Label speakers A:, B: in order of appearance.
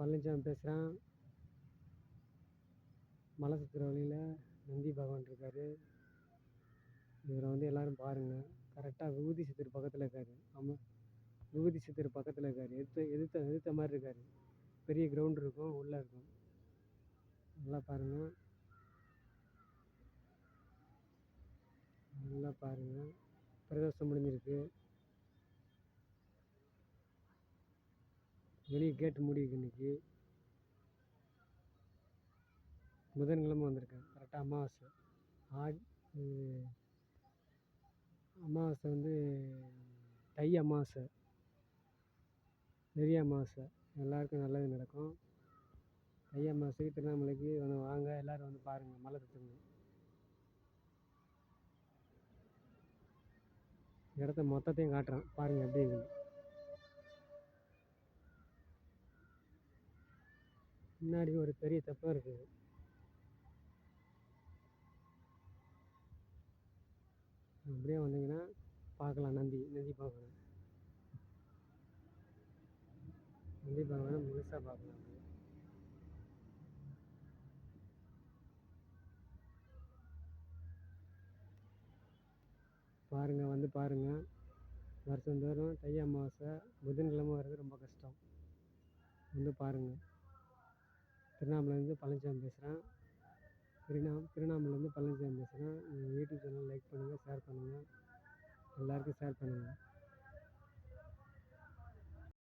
A: பழனிசாமி பேசுகிறேன் மலை சுற்றுற வழியில் நந்தி பகவான் இருக்கார். இவரை வந்து எல்லோரும் பாருங்கள் கரெக்டாக விபூதி சித்தர் பக்கத்தில் இருக்கார். ஆமாம் விபூதி சித்தர் பக்கத்தில் இருக்கார். எதிர்த்த எதிர்த்த எதிர்த்த மாதிரி இருக்கார். பெரிய கிரவுண்ட் இருக்கும் உள்ளே இருக்கும். நல்லா பாருங்கள் நல்லா பாருங்கள் பிரதோஷம் முடிஞ்சிருக்கு. வெளியே கேட்டு முடியுது இன்றைக்கி இன்னைக்கு. புதன்கிழமை வந்திருக்கேன் கரெக்டாக அமாவாசை. ஆ அமாவாசை வந்து தை அமாவாசை. பெரிய அமாவாசை. எல்லாருக்கும் நல்லது நடக்கும். தை அமாவாசைக்கு திருவண்ணாமலைக்கு வந்து வாங்க. எல்லோரும் வந்து பாருங்கள் மலை சுற்றுங்க இடத்த மொத்தத்தையும் காட்டுறேன். பாருங்கள் எப்படி இருக்குன்னு. முன்னாடி ஒரு பெரிய தப்பாக இருக்குது. அப்படியே வந்தீங்கன்னா பார்க்கலாம். நந்தி நந்தி பார்க்கலாம் நந்தி பார்க்கலாம் முழுசாக பார்க்கலாம். பாருங்கள் வந்து பாருங்கள் வருஷந்தோறும் தை அமாவாசை புதன்கிழமை வர்றது ரொம்ப கஷ்டம். வந்து பாருங்கள் திருவண்ணாமலையிலேருந்து பழனிச்சாமி பேசுகிறேன். திருநாம் திருவண்ணாமலைலேருந்து பழனிச்சாமி பேசுகிறேன். யூடியூப் சேனல் லைக் பண்ணுங்கள் ஷேர் பண்ணுங்கள். எல்லாேருக்கும் ஷேர் பண்ணுங்கள்.